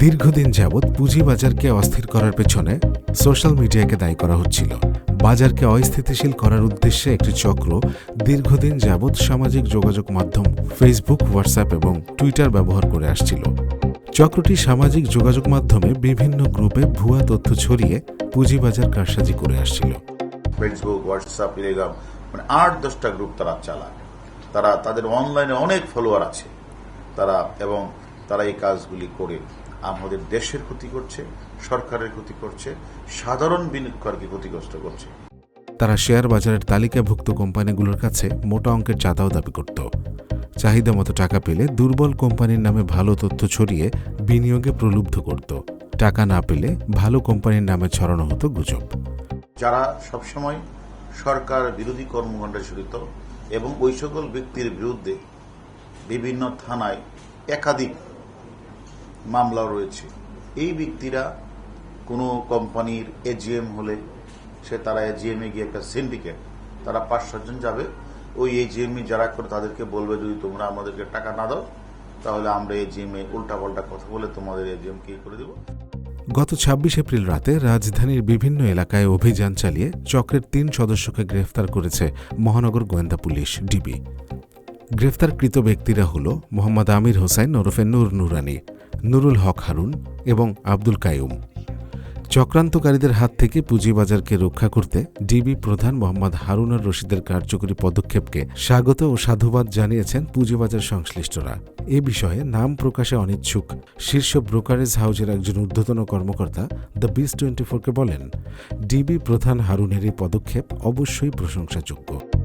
দীর্ঘদিন যাবৎ পুঁজিবাজারকে অস্থির করার পেছনে সোশ্যাল মিডিয়াকে দায়ী করা হচ্ছিল। বাজারকে অস্থিতিশীল করার উদ্দেশ্যে একটি চক্র দীর্ঘদিন যাবৎ সামাজিক যোগাযোগ মাধ্যম ফেসবুক হোয়াটসঅ্যাপ এবং টুইটার ব্যবহার করে আসছিল। চক্রটি সামাজিক যোগাযোগ মাধ্যমে বিভিন্ন গ্রুপে ভুয়া তথ্য ছড়িয়ে পুঁজিবাজার কারসাজি করে আসছিল। ফেসবুক হোয়াটসঅ্যাপ টেলিগ্রাম মানে আট দশটা গ্রুপ তারা চালায়। তারা, তাদের অনলাইনে অনেক ফলোয়ার আছে। তারা এবং তারা এই কাজগুলি করে। আমাদের দেশের ক্ষতি করছে সরকারের ক্ষতি করছে সাধারণ বিনিয়োগকারকে ক্ষতিগ্রস্ত করছে। তারা শেয়ার বাজারের তালিকাভুক্ত কোম্পানিগুলোর কাছে মোটা অঙ্কের চাঁদাও দাবি করত। চাহিদা মতো টাকা পেলে দুর্বল কোম্পানির নামে ভালো তথ্য ছড়িয়ে বিনিয়োগে প্রলুব্ধ করত। টাকা না পেলে ভালো কোম্পানির নামে ছড়ানো হতো গুজব। যারা সবসময় সরকার বিরোধী কর্মকাণ্ডে জড়িত এবং ওই সকল ব্যক্তির বিরুদ্ধে বিভিন্ন থানায় একাধিক মামলা রয়েছে। এই ব্যক্তিরা কোনো কোম্পানির এজিএম হলে সে তারা এজিএমে গিয়ে একটা সিন্ডিকেট তারা পাঁচ সাতজন যাবে। ওই এজিএমই যারা করে তাদেরকে বলবে, যদি তোমরা আমাদেরকে টাকা না দাও, তাহলে আমরা এজিএমে উল্টাপাল্টা কথা বলে তোমাদের এজিএম কি করে দেবো। গত ২৬ এপ্রিল রাতে রাজধানীর বিভিন্ন এলাকায় অভিযান চালিয়ে চক্রের তিন সদস্যকে গ্রেফতার করেছে মহানগর গোয়েন্দা পুলিশ, ডিবি। গ্রেফতারকৃত ব্যক্তিরা হল মোহাম্মদ আমির হোসাইন ওরফে নূর নুরানি নুরুল হক হারুন এবং আব্দুল কায়ুম চক্রান্তকারীদের হাত থেকে পুঁজিবাজারকে রক্ষা করতে ডিবি প্রধান মোহাম্মদ হারুনার রশিদের কার্যকরী পদক্ষেপকে স্বাগত ও সাধুবাদ জানিয়েছেন পুঁজিবাজার সংশ্লিষ্টরা। এ বিষয়ে নাম প্রকাশে অনিচ্ছুক শীর্ষ ব্রোকারেজ হাউজের একজন ঊর্ধ্বতন কর্মকর্তা দ্য বিস টোয়েন্টি ফোরকে বলেন, ডিবি প্রধান হারুনের এই পদক্ষেপ অবশ্যই প্রশংসাযোগ্য।